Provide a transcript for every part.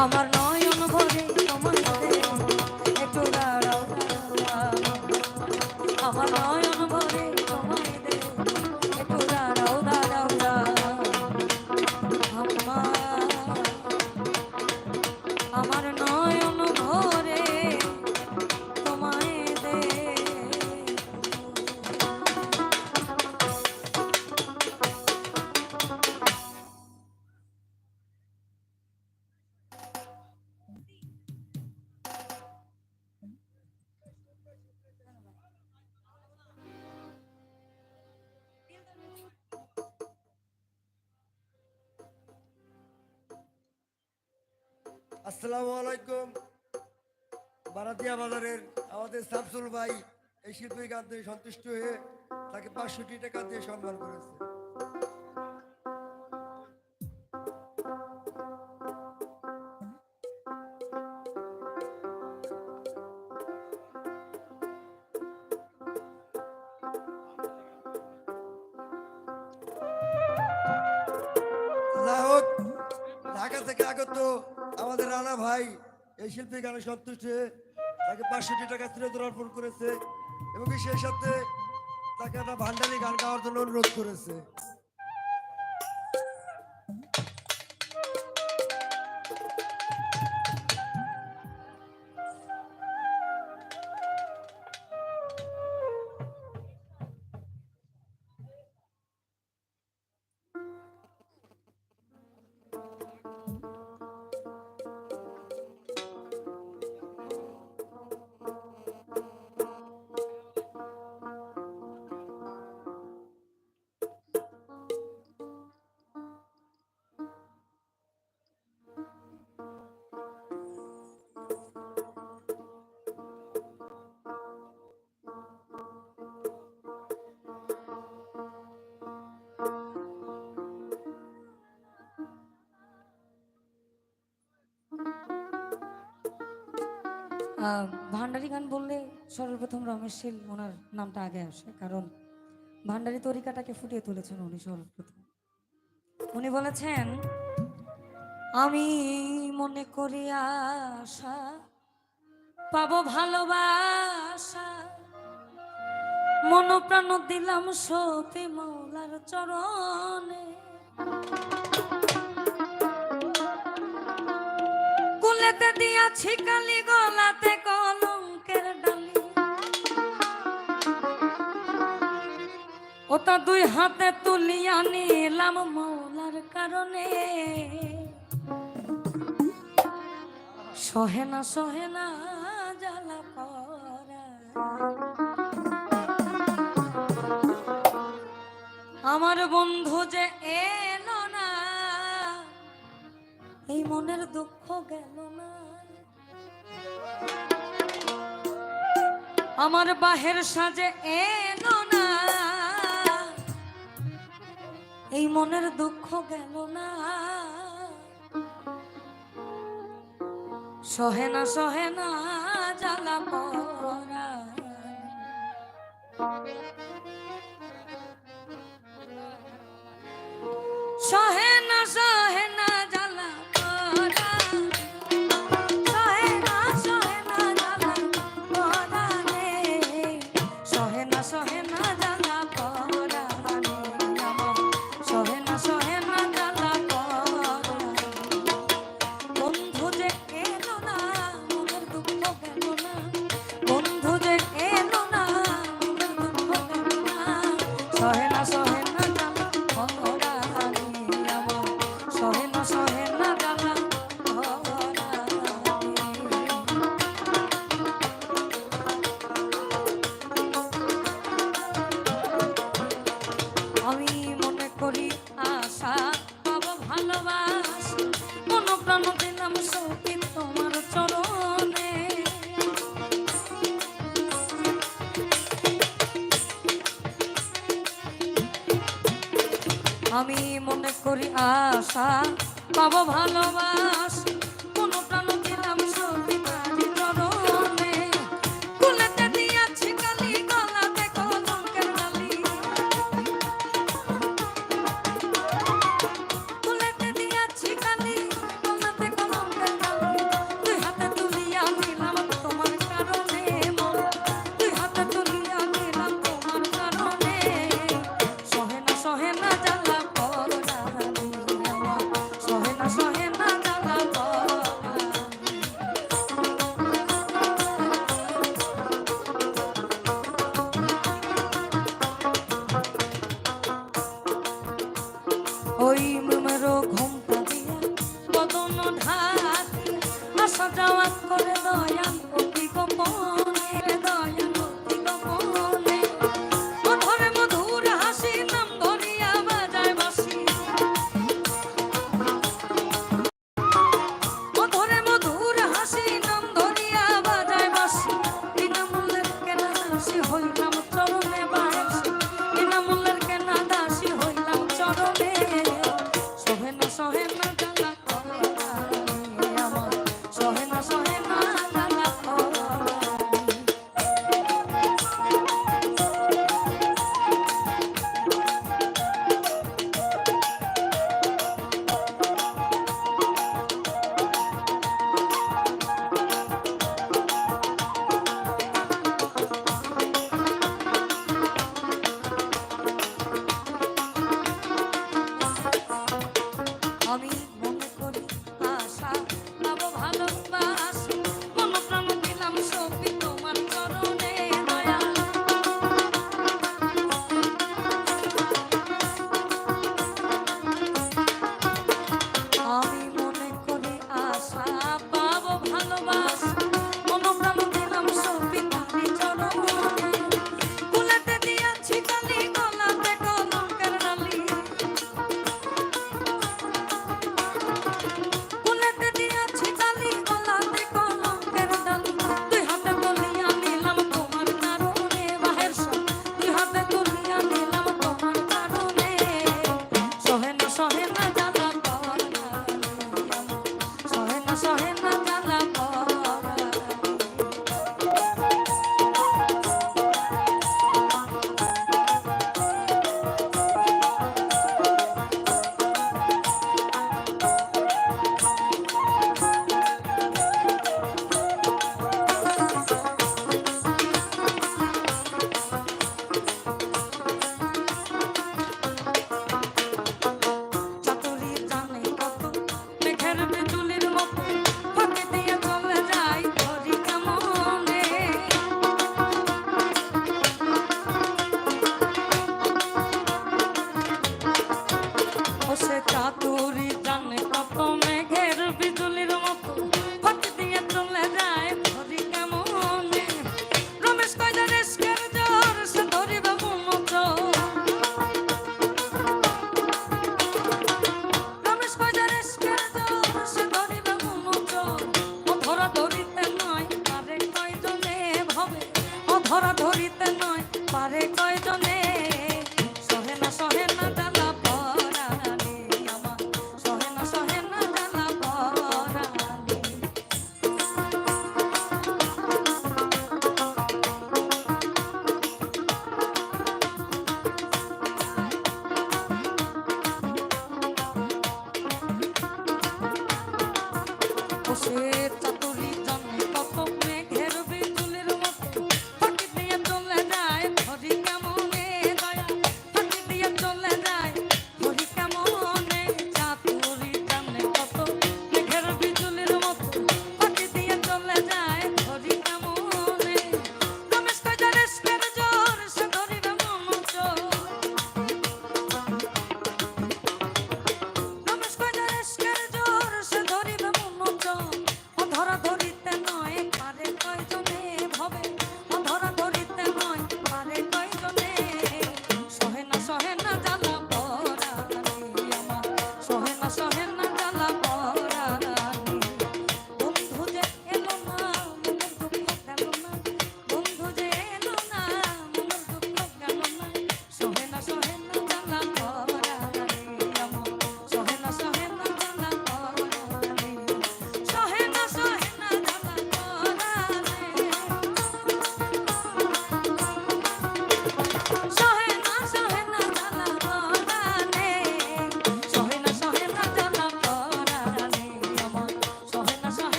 আমার আসসালামু আলাইকুম। বারাতিয়া বাজারের আমাদের সাফসুল ভাই এই শিল্পী গান দিয়ে সন্তুষ্ট হয়ে তাকে পাঁচশোটি টাকা দিয়ে সম্মান করেছে। শিল্পী গানে সন্তুষ্ট হয়ে তাকে পাঁচশোটি টাকা চিরতর অর্পণ করেছে এবং সেই সাথে তাকে একটা ভান্ডারি গান গাওয়ার জন্য অনুরোধ করেছে। ভান্ডারি গান বললে সর্বপ্রথম রমেশ শীল ওনার নামটা আগে আসে, কারণ ভান্ডারি তরিকাটাকে ফুটিয়ে তুলেছেন উনি সর্বপ্রথম। উনি বলেছেন, আমি মনে করি আশা, পাবো ভালোবাসা। মন প্রাণ দিলাম সপে মৌলার চরণে। কুলেতে দিয়াছি কালি, গলাতে কলঙ্কের ডালি। ওটা দুই হাতে তুলিয়া নিলাম মৌলার কারণে। সহে না সহে না, জ্বালা পরা আমার বন্ধু যে এই মনের দুঃখ গেল না। আমার বাহের সাজে এলো না। এই মনের দুঃখ গেল না। সহে না সহে না, জ্বালা সহে সহে পাবো ভালোবাস। যাওয়া করে দয়াল অতি গোপনে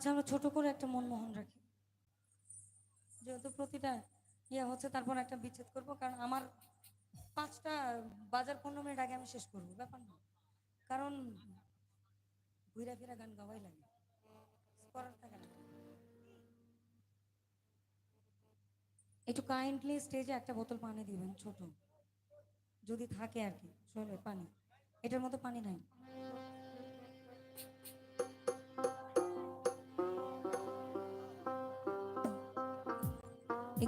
আচ্ছা আমরা ছোট করে একটা মনমোহন রাখি। যেহেতু প্রতিটা ইয়ে হচ্ছে, তারপর একটা বিচ্ছেদ করব। কারণ আমার পাঁচটা বাজার পনেরো মিনিট আগে আমি শেষ করব, ব্যাপার না। কারণ ঘুরা ফিরা গান গাওয়াই লাগে। করার থাকে না একটু কাইন্ডলি স্টেজে একটা বোতল পানি দিবেন, ছোট। যদি থাকে আর কি শোনে পানি। এটার মতো পানি নাই।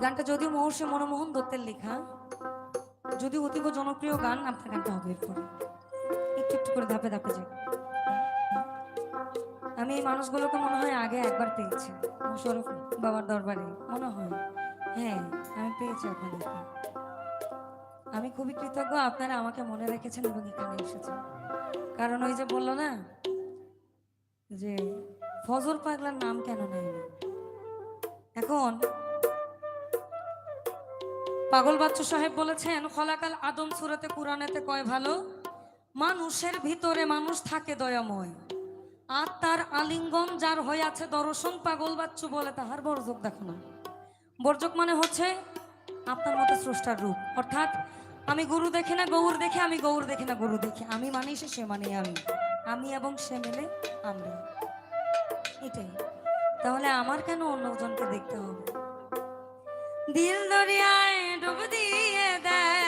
গানটা যদিও মহর্ষি মনমোহন দত্তের লেখা, যদিও অতীব জনপ্রিয় গান, আপনার গানটা হবে এরপরে। একটু একটু করে ধাপে ধাপে যাই। আমি এই মানুষগুলোকে মনে হয় আগে একবার পেয়েছি। শরফ বাবার দরবারে। মনে হয়। হ্যাঁ আমি পেয়েছি আপনাদেরকে আমি খুবই কৃতজ্ঞ, আপনারা আমাকে মনে রেখেছেন এবং এখানে এসেছেন। কারণ ওই যে বলল না, যে ফজল পাগলার নাম কেন নেয় এখন পাগল বাচ্চু সাহেব বলেছেন, খলাকাল আদম সুরাতে কোরআনেতে কয় ভালো? মানুষের ভিতরে মানুষ থাকে দয়াময়, আর তার আলিঙ্গন যার হয়ে আছে দর্শন পাগল বাচ্চু বলে, তাহার বর্জক দেখো না। বর্জক মানে হচ্ছে আপনার মতো স্রষ্টার রূপ। অর্থাৎ আমি গুরু দেখি না, গৌর দেখি, আমি গৌর দেখি না, গরু দেখি। আমি মানি সে সে মানে আমি। আমি এবং সে মিলে আমরা। এটাই। তাহলে আমার কেন অন্যজনকে দেখতে হবে? দিল দরিয়ায় ডুব দিয়ে দেয়।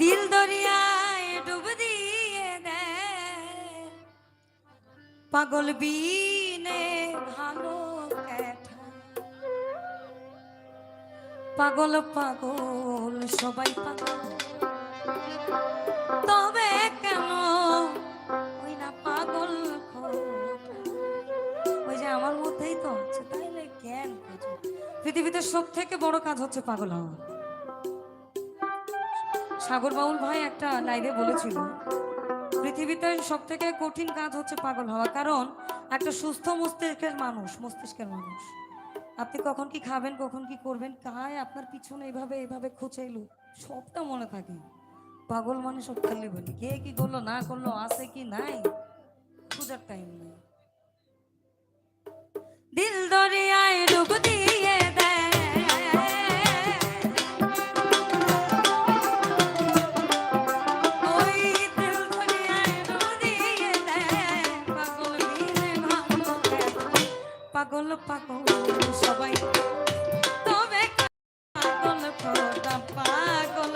দিল দরিয়ায় ডুব দিয়ে দেয়। পাগল বিনে ভালো পাগল পাগল সবাই পাগল। তবে পৃথিবীতে সব থেকে বড় কাজ হচ্ছে পাগল হওয়া। সাগর বাউল ভাই একটা লাইভে বলেছিল, পৃথিবীতে সব থেকে কঠিন কাজ হচ্ছে পাগল হওয়া, কারণ একটা সুস্থ মস্তিষ্কের মানুষ মস্তিষ্কের মানুষ। আপনি কখন কি খাবেন, কখন কি করবেন, কায় আপনার পিছনে এইভাবে এইভাবে খুঁচাইলো সবটা মনে থাকে। পাগল মানে সব খালি বলি, কে কি করল, না করল, আছে কি নাই, খোঁজার টাইম নেই। দিল দরিয়ায় ডুব দেয় পাগল পাগল সবাই। তবে পাগল খোদা পাগল।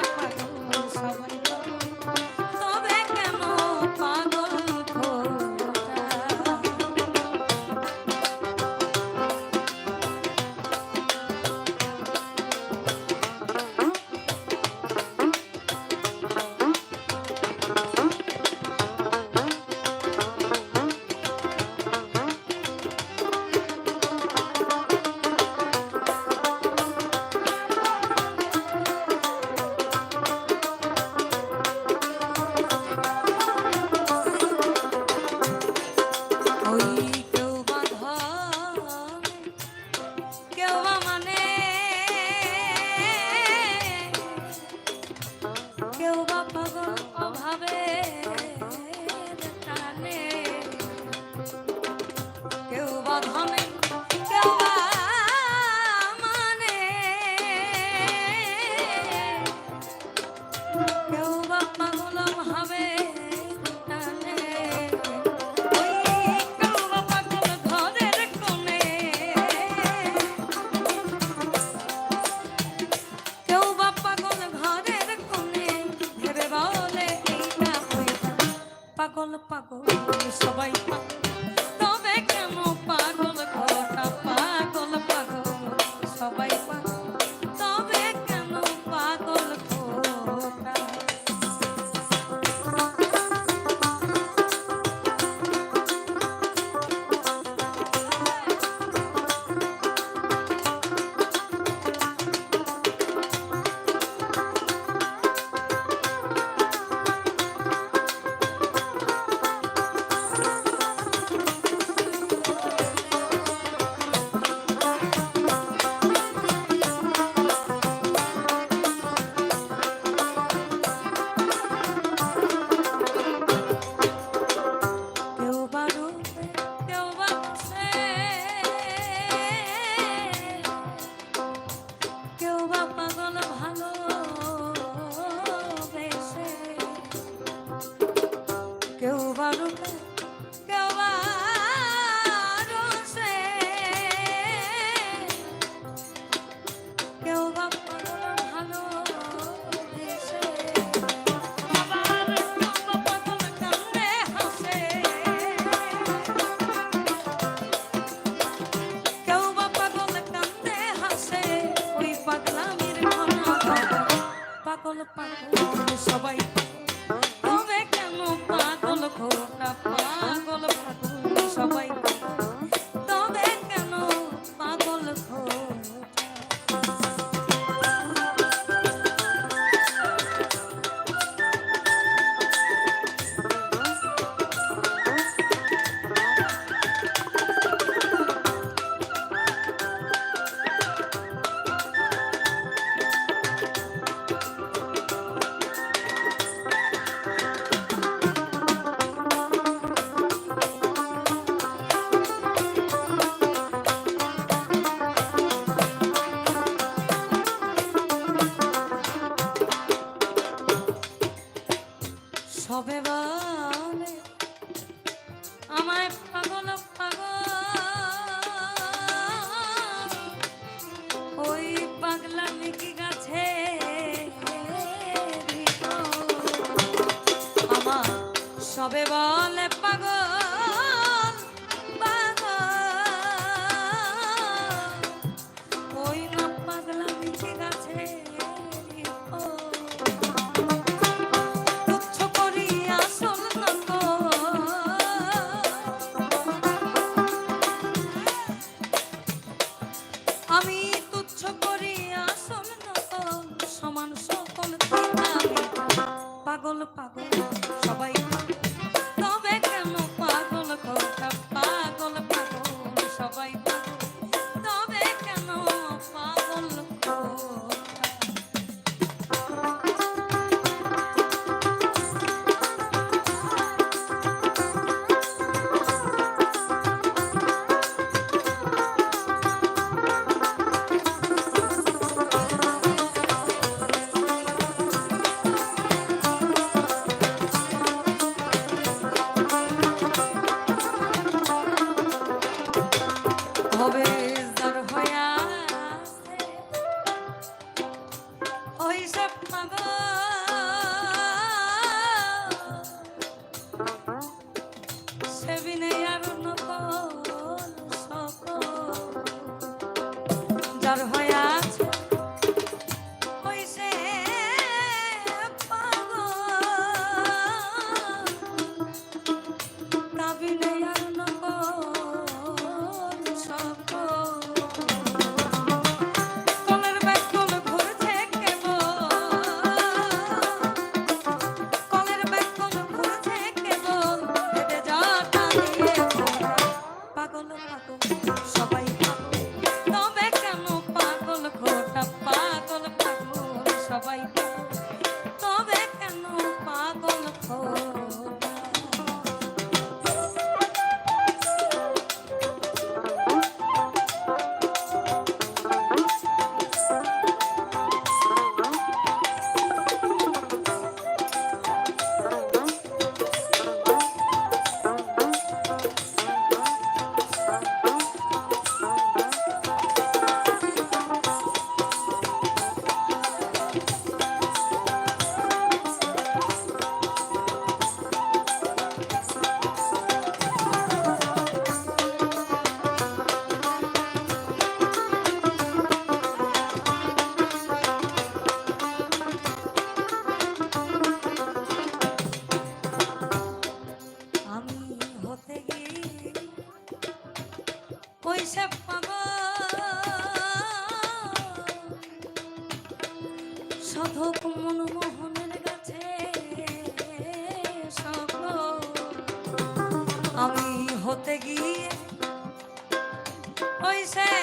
ওই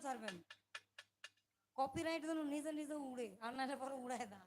ছাড়বেন। কপিরাইট যেন নিজে নিজে উড়ে আর না পরে উড়ায় দেয়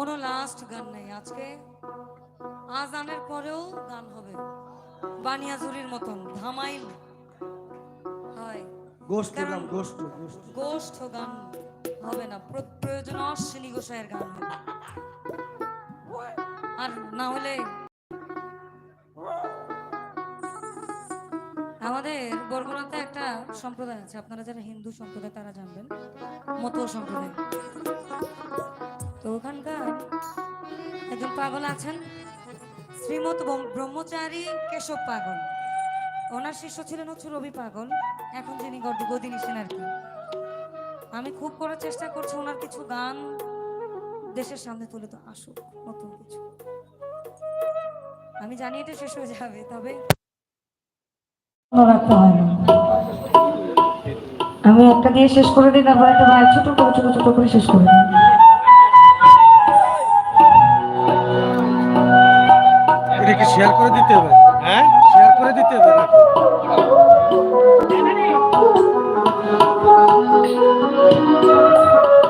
কোনো লাস্ট গান নেই। আজকে আজানের পরেও গান হবে। বানিয়াজুরির মতন ধামাইল। হয়। গোষ্ঠ গান হবে না। প্রয়োজন অশ্বিনী গোসাইয়ের গান হবে। আর না হলে আমাদের বরগুনাতে একটা সম্প্রদায় আছে। আপনারা যারা হিন্দু সম্প্রদায় তারা জানবেন। মতো সম্প্রদায়। তো ওখানকার একজন পাগল আছেন শ্রীমত ব্রহ্মচারী কেশব পাগল। ওনার শিষ্য ছিলেন হচ্ছে রবি পাগল, এখন যিনি গদি নিছেন আর কি। আমি খুব করার চেষ্টা করছি, ওনার কিছু গান দেশের সামনে তুলে তো আসুক, নতুন কিছু। আমি জানি এটা শেষ হয়ে যাবে, তবে না আমি একটা দিয়ে শেষ করে দিই, তারপর একটা ছোট করে, ছোট ছোট করে শেষ করে দিই। শেয়ার করে দিতে হবে। হ্যাঁ?